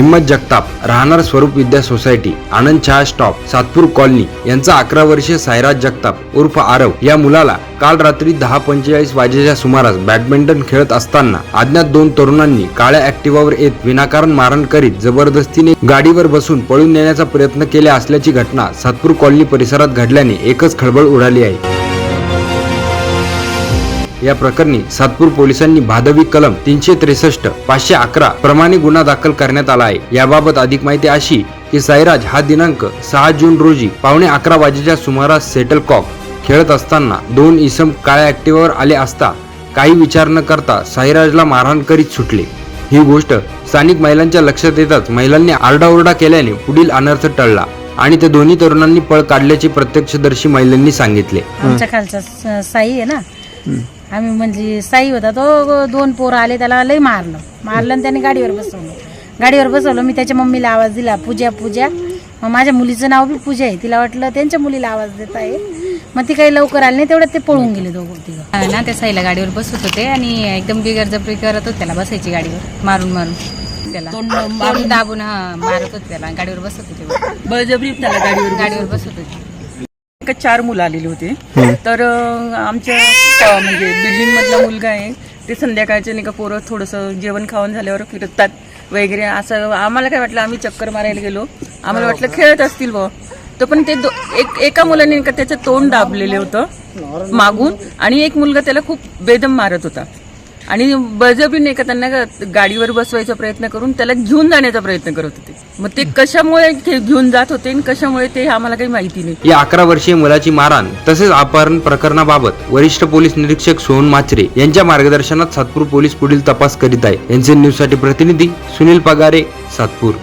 हिम्मत जगताप राहणार स्वरूप विद्या सोसायटी आनंद चहा स्टॉप सातपूर कॉलनी यांचा अकरा वर्षीय सायराज जगताप उर्फ आरव या मुलाला काल रात्री दहा पंचेचाळीस वाजेच्या सुमारास बॅडमिंटन खेळत असताना अज्ञात दोन तरुणांनी काळ्या ऍक्टिव्हावर येत विनाकारण मारण करीत जबरदस्तीने गाडीवर बसून पळून नेण्याचा प्रयत्न केला असल्याची घटना सातपूर कॉलनी परिसरात घडल्याने एकच खळबळ उडाली आहे. या प्रकरणी सातपूर पोलिसांनी भादवी कलम तीनशे त्रेसष्ट पाचशे अकरा प्रमाणे गुन्हा दाखल करण्यात आला आहे. याबाबत अधिक माहिती अशी की साईराज हा दिनांक सहा जून रोजी पावणे अकरा वाजेच्या सुमारास सेटल कॉक खेळत असताना दोन इसम काळ्या ऍक्टिव्हावर आले असता काही विचार न करता साईराजला मारहाण करीत सुटले. ही गोष्ट स्थानिक महिलांच्या लक्षात येताच महिलांनी आरडाओरडा केल्याने पुढील अनर्थ टळला आणि ते दोन्ही तरुणांनी पळ काढल्याचे प्रत्यक्षदर्शी महिलांनी सांगितले. आमच्या खालचा साई आहे ना? आम्ही म्हणजे साई होता तो दोन पोरं आले त्याला लई मारलं. मारलं आणि त्याने गाडीवर बसवलं. गाडीवर बसवलं मी त्याच्या मम्मीला आवाज दिला पूजा पूजा. मग माझ्या मुलीचं नाव बी पूजा आहे. तिला वाटलं त्यांच्या मुलीला आवाज देत आहे. मग ती काही लवकर आली नाही तेवढ्यात ते पळून गेले दोघं तिघं. हा ना त्या साईला गाडीवर बसत होते आणि एकदम बिगर जबरी करत होते त्याला बसायची गाडीवर मारून मारून. त्याला. तोंड दाबून हा मारत होते त्याला गाडीवर बसत होते. बळजबरी त्याला गाडीवर गाडीवर बसत होते. का चार मुलं आलेली होते. तर आमच्या म्हणजे बिल्डिंग मधला मुलगा आहे. ते संध्याकाळचे नाही का पोरं थोडंसं जेवण खाऊन झाल्यावर फिरतात वगैरे असं आम्हाला काय वाटलं आम्ही चक्कर मारायला गेलो. आम्हाला वाटलं खेळत असतील बुवा. तर पण ते दो- एक एका मुलाने नाही का त्याचं तोंड दाबलेलं होतं मागून आणि एक मुलगा त्याला खूप बेदम मारत होता. आणि बळजबरी नाही का त्यांना का गाडीवर बसवायचा प्रयत्न करून त्याला घेऊन जाण्याचा प्रयत्न करत होते. मग ते कशामुळे घेऊन जात होते आणि कशामुळे ते आम्हाला काही माहिती नाही. या अकरा वर्षीय मुलाची मारहाण तसेच अपहरण प्रकरणाबाबत वरिष्ठ पोलीस निरीक्षक सोहन माचरे यांच्या मार्गदर्शनात सातपूर पोलीस पुढील तपास करीत आहे. एनसीएन न्यूजसाठी प्रतिनिधी सुनील पगारे सातपूर.